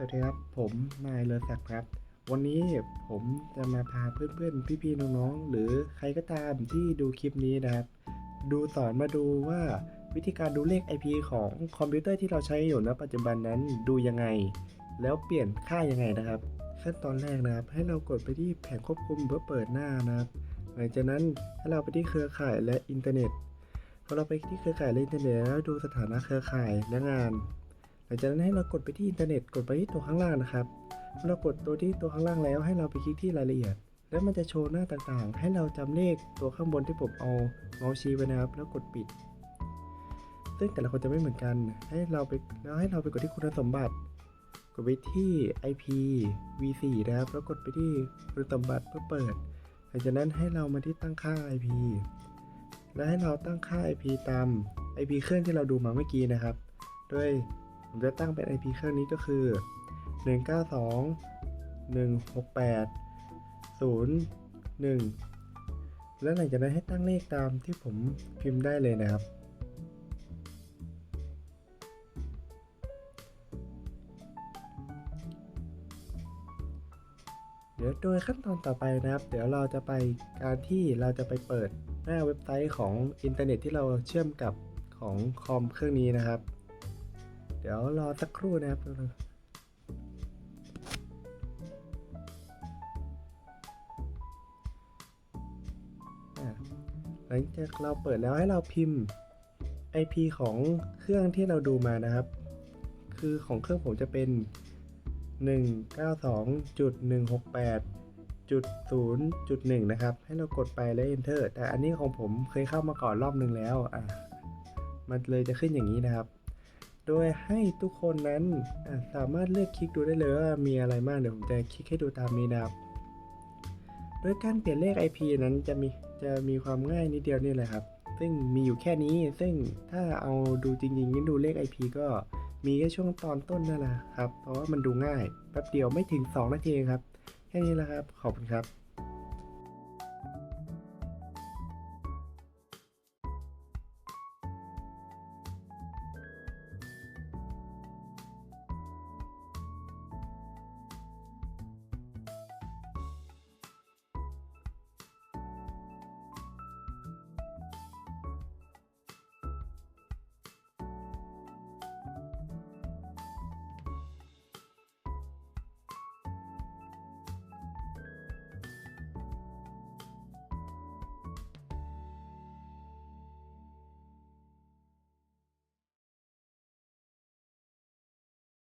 สวัสดีครับ ผมนายเลอศักดิ์ครับ วันนี้ผมจะมาพาเพื่อนๆ พี่ๆ น้องๆ หรือใครก็ตามที่ดูคลิปนี้นะครับ ดูสอนมาดูว่าวิธีการดูเลข IP ของคอมพิวเตอร์ที่เราใช้อยู่ณปัจจุบันนั้นดูยังไง แล้วเปลี่ยนค่ายังไงนะครับขั้นตอนแรกนะครับ ให้เรากดไปที่แผงควบคุมเพื่อเปิดหน้านะครับหลังจากนั้นให้เราไปที่เครือข่ายและอินเทอร์เน็ตพอเราไปที่เครือข่ายและอินเทอร์เน็ตแล้วดูสถานะเครือข่ายและงาน หลังจากนั้นให้เรากดไปที่อินเทอร์เน็ตกดไปที่ตัวข้างล่างนะครับเมื่อเรากดตัวที่ตัวข้างล่างแล้วให้เราไปคลิกที่รายละเอียด แล้วมันจะโชว์หน้าต่างๆ ให้เราจำเลขตัวข้างบนที่ผมเอาเมาส์ชี้ไว้นะครับ แล้วกดปิด ซึ่งแต่ละคนจะไม่เหมือนกัน ให้เราไปแล้วให้เราไปกดที่คุณสมบัติ กดไปที่ IP v4 นะครับ แล้วกดไปที่คุณสมบัติเพื่อเปิด หลังจากนั้นให้เรามาที่ตั้งค่า IP และให้เราตั้งค่า IP ตาม IP เครื่องที่เราดูมาเมื่อกี้นะครับโดย ผมจะตั้งเป็น IP เครื่องนี้ก็คือ 192 168 01 แล้วหลังจากนั้นให้ตั้งเลขตามที่ผมพิมพ์ได้เลยนะครับ เดี๋ยวโดยขั้นตอนต่อไปนะครับ เดี๋ยวเราจะไปการที่เราจะไปเปิดหน้าเว็บไซต์ของอินเทอร์เน็ตที่เราเชื่อมกับของคอมเครื่องนี้นะครับ ดี๋ยวรอสักครู่นะครับหลังจากเราเปิดแล้วให้เราพิมพ์ IP ของเครื่องที่เราดูมานะครับ คือของเครื่องผมจะเป็น 192.168.0.1 นะครับ ให้เรากดไปแล้ว enter แต่อันนี้ของผมเคยเข้ามาก่อนรอบนึงแล้ว อะ มันเลยจะขึ้นอย่างนี้นะครับ โดยให้ทุกคนนั้นสามารถเลือกคลิกดูได้เลยว่ามีอะไรบ้างเดี๋ยวผมจะคลิกให้ดูตามนี้นะครับ โดยการเปลี่ยนเลข IP นั้นจะมีจะมีความง่ายนิดเดียวนี่แหละครับ ซึ่งมีอยู่แค่นี้ ซึ่งถ้าเอาดูจริงๆนี่ดูเลข IP ก็มีแค่ช่วงตอนต้นนั่นแหละครับ เพราะว่ามันดูง่ายแป๊บเดียวไม่ถึง 2 นาทีครับ แค่นี้แหละครับ ขอบคุณครับ